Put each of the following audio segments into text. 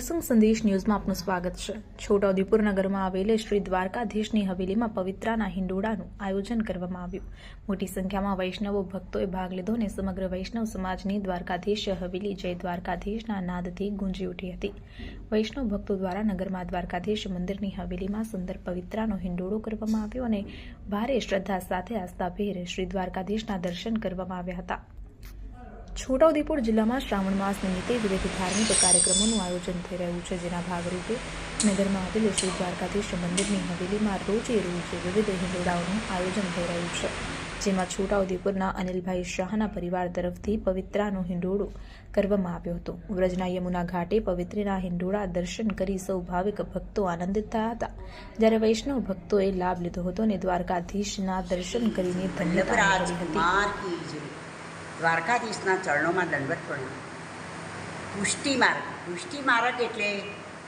બોરસંગ સંદેશ ન્યૂઝમાં આપનું સ્વાગત છે. છોટાઉદેપુર નગરમાં આવેલ શ્રી દ્વારકાધીશની હવેલીમાં પવિત્રાના હિંડોળાનું આયોજન કરવામાં આવ્યું. મોટી સંખ્યામાં વૈષ્ણવો ભક્તોએ ભાગ લીધો અને સમગ્ર વૈષ્ણવ સમાજની દ્વારકાધીશ હવેલી જય દ્વારકાધીશના નાદથી ગુંજી ઉઠી હતી. વૈષ્ણવ ભક્તો દ્વારા નગરમાં દ્વારકાધીશ મંદિરની હવેલીમાં સુંદર પવિત્રાનો હિંડોળો કરવામાં આવ્યો અને ભારે શ્રદ્ધા સાથે આસ્થાભેર શ્રી દ્વારકાધીશના દર્શન કરવામાં આવ્યા હતા. છોટાઉદેપુર જિલ્લામાં શ્રાવણ માસ નિમિત્તે વિવિધ ધાર્મિક કાર્યક્રમોનું આયોજન થઈ રહ્યું છે જેના ભાગરૂપે નગરમાં આવેલ શ્રી દ્વારકાધીશ મંદિરની હવેલીમાં રોજે રોજ વિવિધ હિંડોળાઓનું આયોજન થઈ રહ્યું છે જેમાં છોટાઉદેપુરના અનિલભાઈ શાહના પરિવાર તરફથી પવિત્રાનો હિંડોળો કરવામાં આવ્યો હતો. વ્રજના યમુના ઘાટે પવિત્રના હિંડોળા દર્શન કરી સૌ ભાવિક ભક્તો આનંદિત થયા હતા. જ્યારે વૈષ્ણવ ભક્તોએ લાભ લીધો હતો અને દ્વારકાધીશના દર્શન કરીને ધન્યતા હતી. દ્વારકાધીશના ચરણોમાં દંડવત પ્રણામ પુષ્ટિ માર્ગ પુષ્ટિ માર્ગ એટલે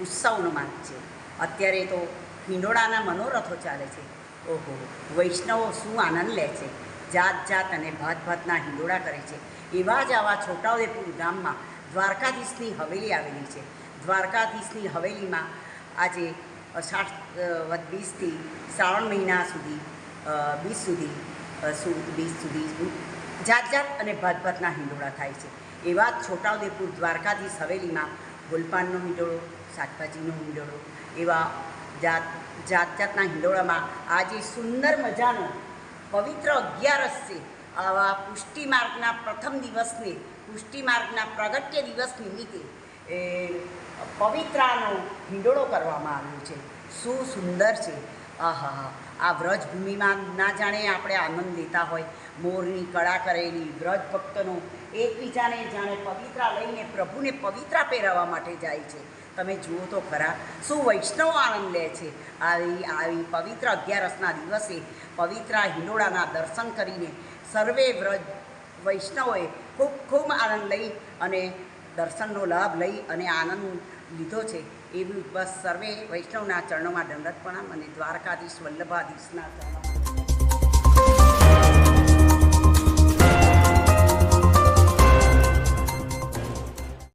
ઉત્સવનો માર્ગ છે. અત્યારે તો હિંડોળાના મનોરથો ચાલે છે. ઓહો, વૈષ્ણવો શું આનંદ લે છે? જાત જાત અને ભાત ભાતના હિંડોળા કરે છે. એવા જ આવા છોટાઉદેપુર ગામમાં દ્વારકાધીશની હવેલી આવેલી છે. દ્વારકાધીશની હવેલીમાં આજે અષાઢ વદ શ્રાવણ મહિના સુધી બીજ સુધી સુદ સુધી જાત જાત અને ભાત ભાતના હિંડોળા થાય છે. એવા છોટાઉદેપુર દ્વારકાધીશ હવેલીમાં ગોલપાનનો હિંડોળો, શાકભાજીનો હિંડોળો, એવા જાત જાત જાતના હિંડોળામાં આજે સુંદર મજાનો પવિત્ર અગિયારસ છે. આવા પુષ્ટિ માર્ગના પ્રથમ દિવસને પુષ્ટિ માર્ગના પ્રગટ્ય દિવસ નિમિત્તે, એ પવિત્રાનો હિંડોળો કરવામાં આવ્યો છે. શું સુંદર છે. આહા આ વ્રજભૂમિમાં ના જાણે આપણે આનંદ લેતા હોય. મોરની કળા કરેલી વ્રજ ભક્તનો એકબીજાને જાણે પવિત્રા લઈને પ્રભુને પવિત્રા પહેરાવવા માટે જાય છે. તમે જુઓ તો ખરા, શું વૈષ્ણવ આનંદ લે છે. આવી આવી પવિત્ર અગિયારસના દિવસે પવિત્રા હિંડોળાના દર્શન કરીને સર્વે વ્રજ વૈષ્ણવોએ ખૂબ ખૂબ આનંદ લઈ અને દર્શનનો લાભ લઈ અને આનંદ લીધો છે. એવી બસ સર્વે વૈષ્ણવના ચરણોમાં દંડત પ્રણામ અને દ્વારકાધીશ વલ્લભાધીશના ચરણોમાં.